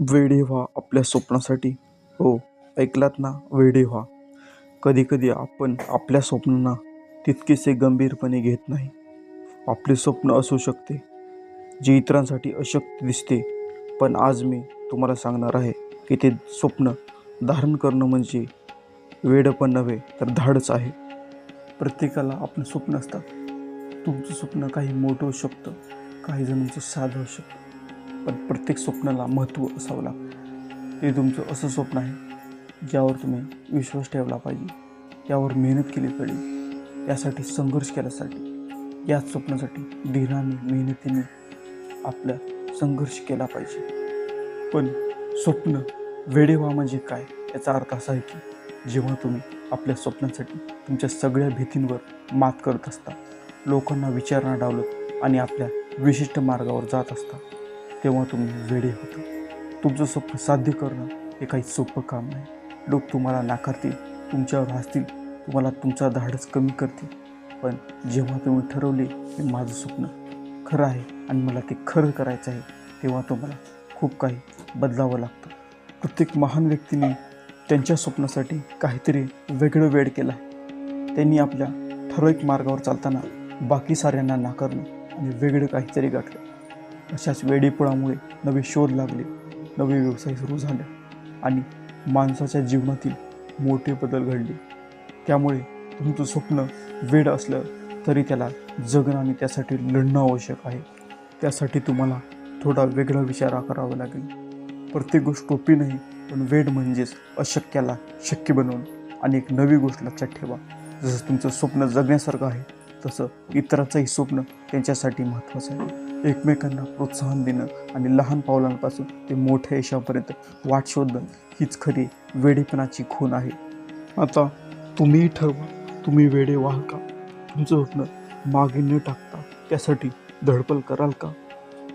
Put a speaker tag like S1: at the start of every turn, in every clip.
S1: वेडे व्हा आपल्या स्वप्नासाठी. हो ऐकलात ना वेडे व्हा. कधीकधी आपण आपल्या स्वप्नांना तितकेसे गंभीरपणे घेत नाही. आपले स्वप्न असू शकते जे इतरांसाठी अशक्य दिसते. पण आज मी तुम्हाला सांगणार आहे की ते स्वप्न धारण करणं म्हणजे वेड पण नव्हे तर धाडच आहे. प्रत्येकाला आपलं स्वप्न असतात. तुमचं स्वप्न काही मोठं होऊ शकतं काही जणांचं साधं होऊ शकतं. पण प्रत्येक स्वप्नाला महत्त्व असावं लागतं. ते तुमचं असं स्वप्न आहे ज्यावर तुम्ही विश्वास ठेवला पाहिजे. यावर मेहनत केली पाहिजे. यासाठी संघर्ष केल्यासाठी याच स्वप्नासाठी धीराने मेहनतीने आपला संघर्ष केला पाहिजे. पण स्वप्न वेडे व्हा म्हणजे काय याचा अर्थ असा आहे की जेव्हा तुम्ही आपल्या स्वप्नासाठी तुमच्या सगळ्या भीतींवर मात करत असता लोकांना विचारणा डावलत आणि आपल्या विशिष्ट मार्गावर जात असता तेव्हा तुम्ही वेडे होता. तुमचं स्वप्न साध्य करणं हे काही सोपं काम नाही. लोक तुम्हाला नाकारतील तुमच्यावर हसतील तुम्हाला तुमचा धाडस कमी करतील. पण जेव्हा तुम्ही ठरवले की माझं स्वप्न खरं आहे आणि मला ते खरं करायचं आहे तेव्हा तुम्हाला खूप काही बदलावं लागतं. प्रत्येक महान व्यक्तीने त्यांच्या स्वप्नासाठी काहीतरी वेगळं वेळ केला आहे. त्यांनी आपल्या ठराविक मार्गावर चालताना बाकी साऱ्यांना नाकारलं आणि वेगळं काहीतरी गाठलं. अशाच वेडेपणामुळे नवे शोध लागले नवे व्यवसाय सुरू झाले आणि माणसाच्या जीवनातील मोठे बदल घडले. त्यामुळे तुमचं स्वप्न वेड असलं तरी त्याला जगणं आणि त्यासाठी लढणं आवश्यक आहे. त्यासाठी तुम्हाला थोडा वेगळा विचार करावा लागेल. प्रत्येक गोष्ट सोपी नाही पण वेड म्हणजेच अशक्याला शक्य बनवणं आणि एक नवी गोष्ट लक्षात ठेवा. जसं तुमचं स्वप्न जगण्यासारखं आहे तसं इतरांचंही स्वप्न त्यांच्यासाठी महत्त्वाचं आहे. एकमेकांना प्रोत्साहन देणं आणि लहान पावलांपासून ते मोठ्या यशापर्यंत वाट शोधणं हीच खरी वेडेपणाची खून आहे. आता तुम्हीही ठरवा तुम्ही वेडे व्हाल का? तुमचं स्वप्न मागे न टाकता त्यासाठी धडपड कराल का?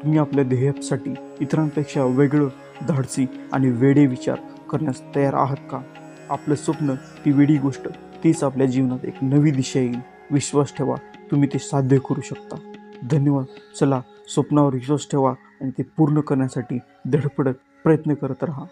S1: तुम्ही आपल्या ध्येयासाठी इतरांपेक्षा वेगळं धाडसी आणि वेडे विचार करण्यास तयार आहात का? आपलं स्वप्न ती वेडी गोष्ट तीच आपल्या जीवनात एक नवी दिशा येईल. विश्वास ठेवा तुम्ही ते साध्य करू शकता. धन्यवाद. चला स्वप्नावर विश्वास ठेवा आणि ते पूर्ण करण्यासाठी धडपडत प्रयत्न करत राहा.